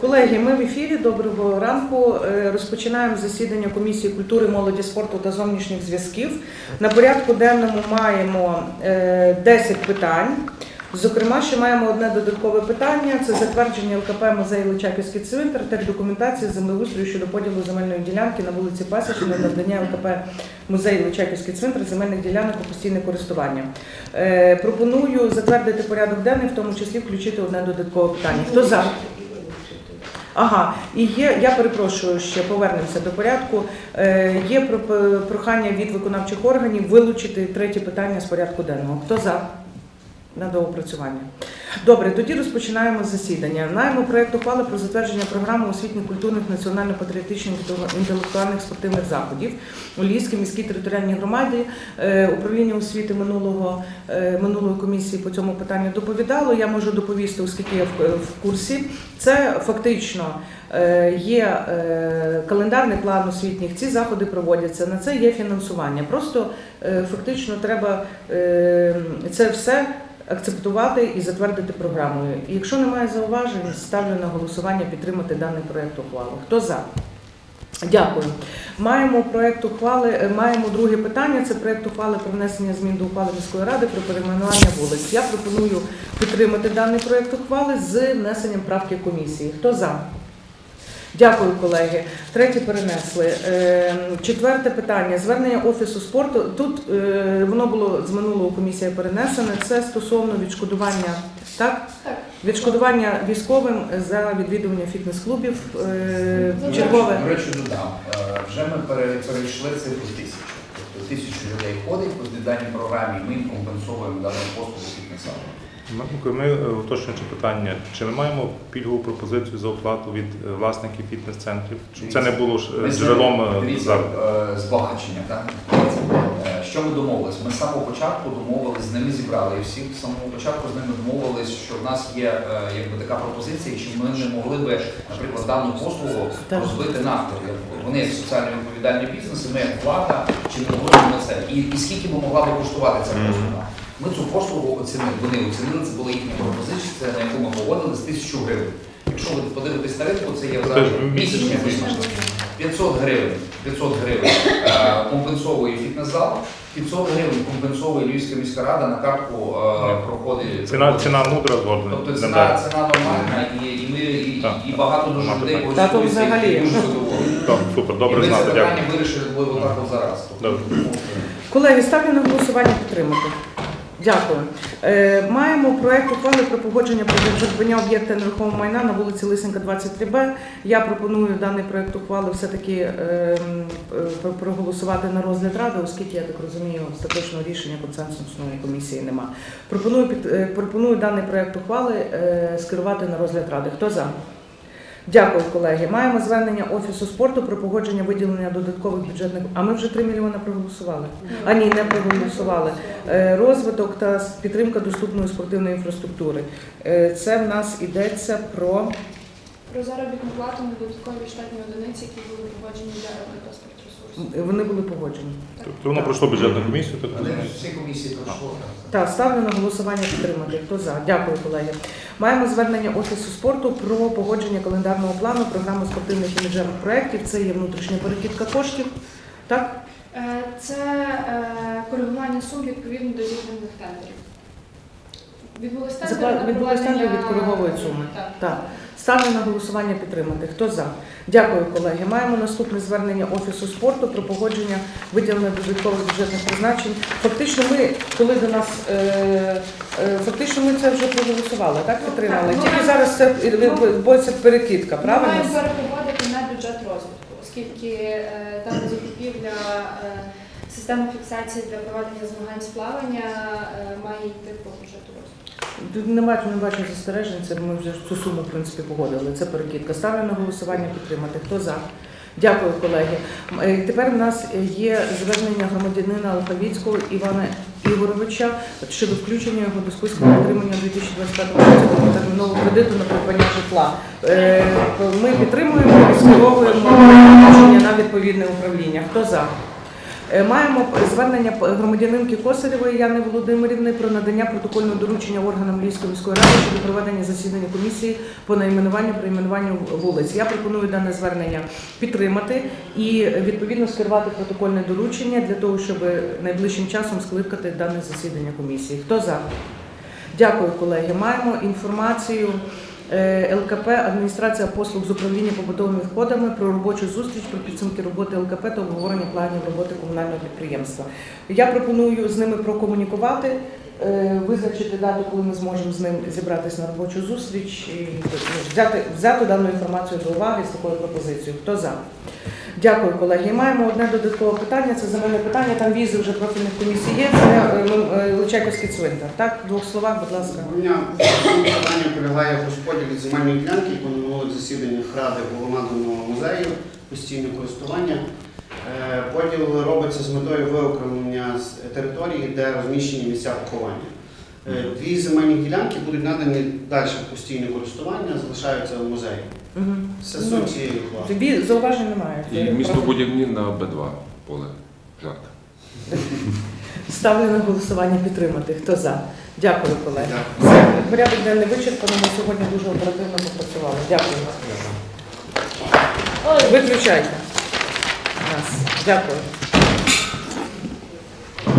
Колеги, ми в ефірі. Доброго ранку. Е, Розпочинаємо засідання комісії культури, молоді, спорту та зовнішніх зв'язків. На порядку денному маємо е, 10 питань. Зокрема, ще маємо одне додаткове питання: це затвердження ЛКП музей Личаківський цвинтар та документації землеустрою щодо поділу земельної ділянки на вулиці Пасічної надання ЛКП музей Личаківський цвинтар земельних ділянок у постійне користування. Е, Пропоную затвердити порядок денний, в тому числі включити одне додаткове питання. Хто за? Ага, і є, я перепрошую, ще повернемося до порядку. Е, є про- прохання від виконавчих органів вилучити третє питання з порядку денного. Хто за? На доопрацювання. Добре, тоді розпочинаємо засідання. Наємо проєкт ухвали про затвердження програми освітніх, культурних, національно-патріотичних інтелектуальних спортивних заходів у Львівській міській територіальній громаді. Е, Управління освіти минулого е, минулої комісії по цьому питанню доповідало. Я можу доповісти, оскільки я в, курсі. Це фактично е, є календарний план освітніх. Ці заходи проводяться. На це є фінансування. Просто фактично треба це все акцептувати і затвердити програмою. І якщо немає зауважень, ставлю на голосування підтримати даний проект ухвали. Хто за? Дякую. Маємо проект ухвали. е, Маємо друге питання. Це проект ухвали про внесення змін до ухвали міської ради про перейменування вулиць. Я пропоную підтримати даний проект ухвали з внесенням правки комісії. Хто за? Дякую, колеги. Третє перенесли. Е, Четверте питання. Звернення офісу спорту. Тут е, воно було з минулого комісія перенесене. Це стосовно відшкодування. Так? Так. Відшкодування військовим за відвідування фітнес-клубів. Е, Ну, чергове. До речі, додам. Вже ми пере- перейшли цифру тисячу. Тобто тисячу людей ходить по даній програмі, ми їм компенсуємо дану послугу фітнес-залу. Ми- е, уточнюючи питання, чи ми маємо пільгову пропозицію за оплату від е, власників фітнес-центрів? Щоб це не було е, джерелом збагачення. Так? Що ми домовились? Ми з самого початку домовились, з ними зібрали і всі з самого початку з ними домовились, що в нас є якби така пропозиція, чи ми не могли би, наприклад, дану послугу розбити навпіл. Вони як соціально відповідальні бізнеси, ми як влада, чи не могли ми це? І, і скільки би могла би коштувати ця послуга? Ми цю послугу оцінили. Вони оцінили, це була їхня пропозиція, на яку ми погодились тисячу гривень. Якщо ви подивитесь на ринку, це є зараз місячня бізнес. 500 гривень. 500 гривень е, компенсовує фітнес-зал, 500 гривень компенсовує Львівська міська рада на картку е, проходить. Ціна, ціна мудра згодна. Тобто ціна, ціна нормальна і, і ми і, Так. і багато дуже Мати людей так. Та то користуються взагалі. і дуже задоволені. Так, супер, І добре ми це знати, питання вирішили отак от зараз. Добре. Колеги, ставлю на голосування підтримати. Дякую. Е, маємо проект ухвали про погодження про придбання об'єкта нерухомого майна на вулиці Лисенка, 23Б. Я пропоную даний проект ухвали все-таки е, е, проголосувати на розгляд ради, оскільки я так розумію, остаточного рішення консенсусної комісії нема. Пропоную під е, пропоную даний проект ухвали е, скерувати на розгляд ради. Хто за? Дякую, колеги. Маємо звернення офісу спорту про погодження виділення додаткових бюджетних. А ми вже 3 мільйони проголосували. А ні, не проголосували. Е, Розвиток та підтримка доступної спортивної інфраструктури. Е, Це в нас йдеться про Про заробітну плату на додаткові штатні одиниці, які були погоджені для РДК спортресурсу. вони були погоджені. Тобто воно пройшло бюджетну комісію, так розумію? всі комісії пройшло. Так, ставлю на голосування підтримати. Хто за? Дякую, колеги. Маємо звернення офісу спорту про погодження календарного плану програми спортивних і бюджетних проєктів. Це є внутрішня перекидка коштів. Так? Е, Це е, коригування сум відповідно до зібраних тендерів. Відбулись тендери, відкориговують суми. Так. Так. Ставлю на голосування підтримати. Хто за? Дякую, колеги. Маємо наступне звернення Офісу спорту про погодження виділення додаткових бюджетних призначень. Фактично, ми, коли до нас е, е, фактично ми це вже проголосували, так підтримали. Так, ну, Тільки ми- зараз це відбувається перекидка, Ми правильно? маємо переповодити на бюджет розвитку, оскільки е, там закупівля е, системи фіксації для проведення змагань з плавання е, має йти по бюджету розвитку. Не бачу, не бачу застережень. Це ми вже цю суму в принципі погодили. Це перекидка. Ставлю на голосування підтримати. Хто за? Дякую, колеги. Е, Тепер в нас є звернення громадянина Лохавіцького Івана Ігоровича щодо включення його до списку на отримання у 2025 році термінового кредиту на придбання житла. Е, Ми підтримуємо і скеровуємо на відповідне управління. Хто за? Е, Маємо звернення громадянинки Косарєвої Яни Володимирівни про надання протокольного доручення органам Львівської міської ради щодо проведення засідання комісії по найменуванню перейменуванню вулиць. Я пропоную дане звернення підтримати і е, відповідно скерувати протокольне доручення для того, щоб найближчим часом скликати дане засідання комісії. Хто за? Дякую, колеги. Маємо інформацію. Е, ЛКП адміністрація послуг з управління побутовими відходами про робочу зустріч про підсумки роботи ЛКП та обговорення планів роботи комунального підприємства. Я пропоную з ними прокомунікувати, е, визначити дату, коли ми зможемо з ним зібратися на робочу зустріч і ну, взяти, взяти дану інформацію до уваги з такою пропозицією. Хто за? Дякую, колеги. Маємо одне додаткове питання. Це земельне питання. Там візи вже профільних комісій є. Це е, е, Личаківський цвинтар. Так, в двох словах, будь ласка. У мене питання полягає в розподілі земельної ділянки, яку на минулих засіданнях Ради Головного музею постійного користування. Е, Поділ робиться з метою виокремлення території, де розміщені місця поховання. Е, Дві земельні ділянки будуть надані далі в постійне користування, залишаються в музеї. Мгм. Це Ну, суть цієї ухвали. Тобі зауважень немає. І містобудівні на Б2 поле. Жарт. Ставлю на голосування підтримати. Хто за? Дякую, колеги. Все, порядок денний вичерпано. Ми сьогодні дуже оперативно попрацювали. Дякую. Виключайте нас. Дякую.